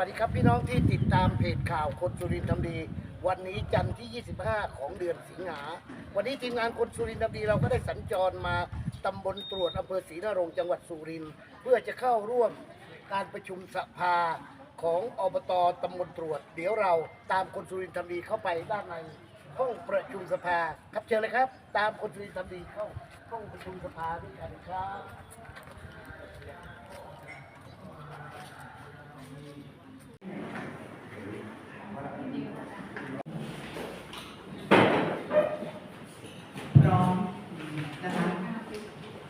วัสดีครับพี่น้องที่ติดตามเพจข่าวคนสุรินทร์ทำดี วันนี้จันทร์ที่ 25 ของเดือนสิงหา วันนี้ทีมงานคนสุรินทร์ทำดีเราก็ได้สัญจรมาตำบลตรวจอำเภอศรีนรงค์จังหวัดสุรินทร์เพื่อจะเข้าร่วมการประชุมสภาของอบตตำบลตรวจ เดี๋ยวเราตามคนสุรินทร์ทำดีเข้าไปด้านในห้องประชุมสภาครับเชิญเลยครับ ตามคนสุรินทร์ทำดีเข้าห้องประชุมสภาด้วยกันครับ พร้อมนะคะ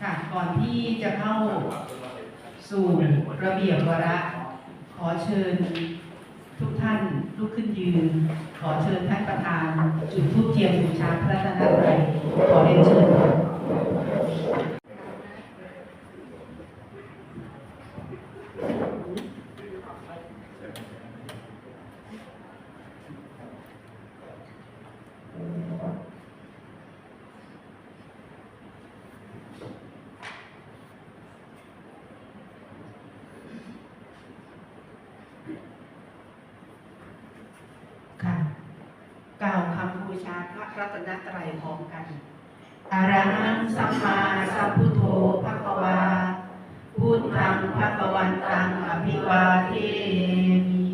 ค่ะก่อน ที่จะเข้าสู่ระเบียบวาระ ขอเชิญทุกท่านลุกขึ้นยืน ขอเชิญท่านประธานจุดทูปเทียนบูชาพระรัตนตรัยขอเรียนเชิญค่ะ ค่ะกล่าวคำบู ชาพระรัตนตรัยพร้อมกันอะระหังสัมมาสัมพุทโธภะคะวาพุทธังภะคะวันตังอภิวาเทมิ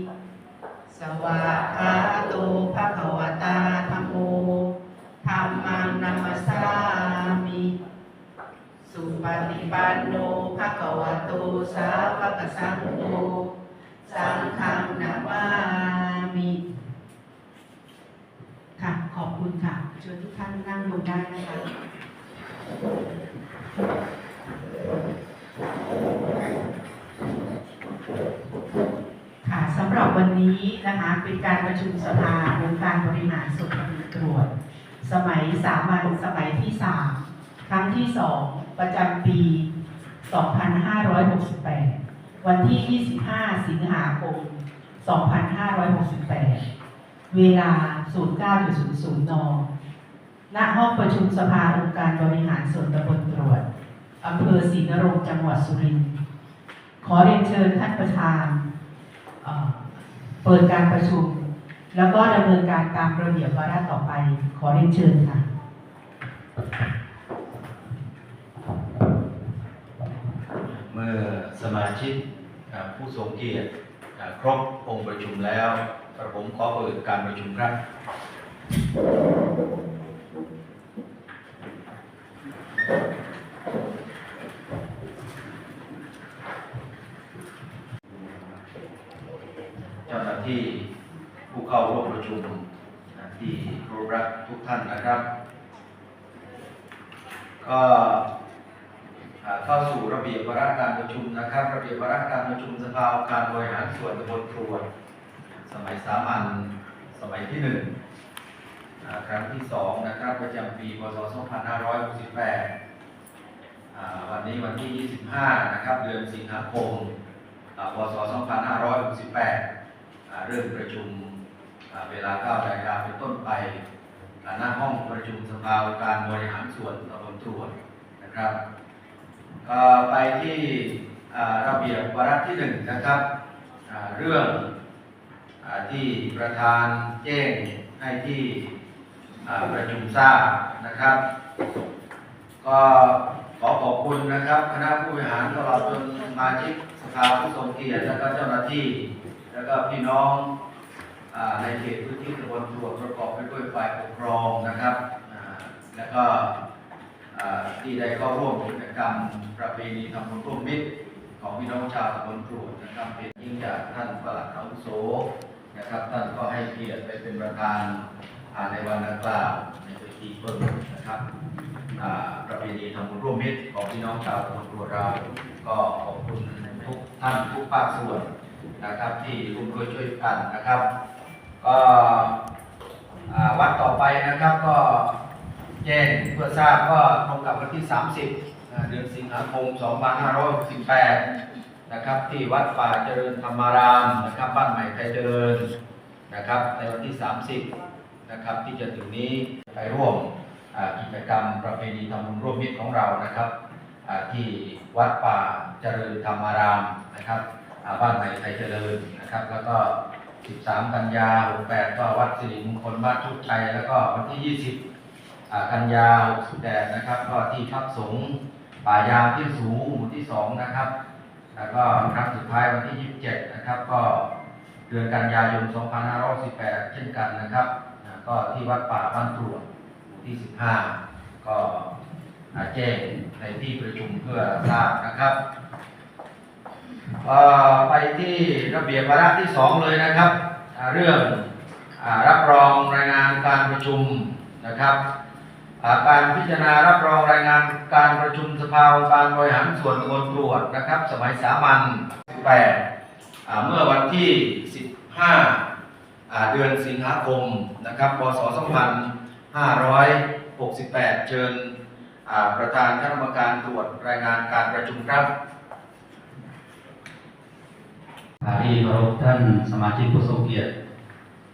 สวากขาโตภะคะวตาธัมโมธัมมังนัมมสสามิ สุปฏิปันโนภะคะวะโตสาวกสังโฆ สังฆังนามามิ ค่ะ ขอบคุณค่ะเชิญทุกท่านนั่งลงได้นะคะค่ะสำหรับวันนี้นะคะเป็นการประชุมสภาองค์การบริหารส่วนตตรวจ สมัยสามัญสมัยที่ 3 ครั้งที่ 2 ประจำปี 2568 วันที่ 25 สิงหาคม 2568 เวลา 09.00 น ณห้องประชุมสภาองค์การบริหารส่วนตำบลตรวจอำเภอศรีนรงค์จังหวัดสุรินทร์ขอเรียนเชิญท่านประธานเปิดการประชุม แล้วก็ดำเนินการตามระเบียบวาระต่อไป ขอเรียนเชิญค่ะเมื่อสมาชิกผู้ทรงเกียรติครบองค์ประชุมแล้วกระผมขอเปิดการประชุมครับ เจ้าหน้าที่ผู้เข้าร่วมประชุมที่เคารพรักทุกท่านนะครับ ก็เข้าสู่ระเบียบวาระการประชุมนะครับ ระเบียบวาระการประชุมสภาองค์การบริหารส่วนตำบลตรวสมัยสามัญสมัยที่หนึ่ง ครั้งที่สองนะครับประจำปีพศ 2568 วันนี้วันที่ 25 นะครับ เดือนสิงหาคมพศ 2568 เริ่มประชุมเวลา9นาฬิกาเป็นต้นไปหน้าห้องประชุมสภาการบริหารส่วนตำบลตรวจนะครับ ไปที่ระเบียบวาระที่หนึ่งนะครับเรื่องที่ประธานแจ้งให้ที่ ประชุมทราบนะครับ ก็ขอขอบคุณนะครับ คณะผู้บริหารตลอดจนสมาชิกสภาผู้ทรงเกียรติและก็เจ้าหน้าที่ แล้วก็พี่น้องอในเขตพื้นที่ตำบลตรวจประกอบไปด้วยฝ่ายปกครองนะครับแล้วก็ที่ได้เข้าร่วมกิจกรรมประเพณีทำบุญร่วมมิตรของพี่น้องชาวตำบลตรูนะครับเป็นยิ่งจากท่านประหลัดอาวุโสนะครับ ท่านก็ให้เกียรติไปเป็นประธาน ในวันดังกล่าวในเวทีเปิดนะครับประเพณีทำบุญร่วมมิตรของพี่น้องชาวตำบลตรูเราก็ขอบคุณทุกท่านทุกภาคส่วนนะครับ ที่ร่วมด้วยช่วยกันนะครับ ก็วัดต่อไปนะครับก็แจ้งเพื่อทราบก็ตรงกับวันที่ 30 เดือนสิงหาคม 2568 นะครับ ที่วัดป่าเจริญธรรมารามนะครับ บ้านใหม่ไทยเจริญนะครับ ในวันที่ 30 นะครับที่จะถึงนี้ไปร่วมกิจกรรมประเพณีทำบุญร่วมมิตรของเรานะครับที่วัดป่าเจริญธรรมารามนะครับบ้านใหม่ไทยเจริญนะครับ แล้วก็ 13 กันยา68ก็วัดสิริมงคลบ้านทุกชัยแล้วก็วันที่ 20 กันยา68นะครับ ก็ที่พักสงฆ์ป่ายางที่สูงหมู่ที่ 2 นะครับ แล้วก็ครั้งสุดท้ายวันที่ 27 นะครับ ก็เดือนกันยายน 2518 เช่นกันนะครับ ก็ที่วัดป่าบ้านตรวจหมู่ที่ 15 ก็อ่าแจ้งในที่ประชุมเพื่อทราบนะครับไปที่ระเบียบวาระที่ 2 เลยนะครับ เรื่องอรับรองรายงานการประชุมนะครับการพิจารณารับรองรายงานการประชุมสภาองค์การบริหารส่วนตำบลตรวจนะครับ สมัยสามัญ8เมื่อวันที่ 15อ่า เดือนสิงหาคมนะครับพศ2568 เชิญอ่าประธานคณะกรรมการตรวจรายงานการประชุมครับที่เคารพท่านสมาชิกผู้ทรงเกียรติ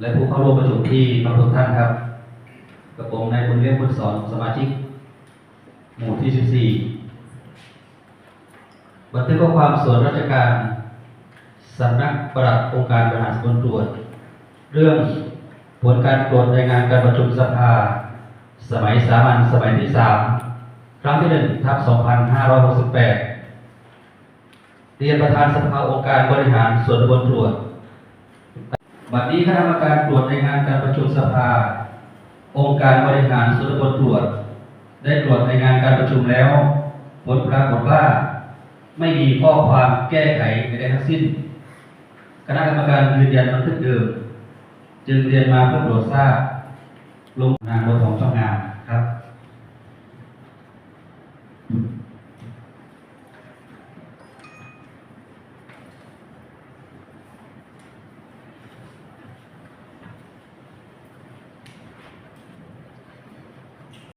และผู้เข้าร่วมประชุมที่เคารพบท่านครับ กระผมนายบุญเลี้ยงบุญสอนสมาชิก หมู่ที่ 14 บันทึกข้อความส่วนราชการสำนักปลัดองค์การบริหารส่วนตรวจ เรื่องผลการตรวจรายงานการประชุมสภา สมัยสามัญสมัยที่3ครั้งที่1ทับ2568 เรียนประธานสภาองค์การบริหารส่วนบลตรวจ บัดนี้คณะกรรมการตรวจรายงานการประชุมสภา องค์การบริหารส่วนบลตรวจ ได้ตรวจรายงานการประชุมแล้ว ผลปรากฏว่า ไม่มีข้อความแก้ไขใดทั้งสิ้น คณะกรรมการยืนยันบันทึกเดิม จึงเรียนมาเพื่อโปรดทราบลงนางบัวทองช่องงาน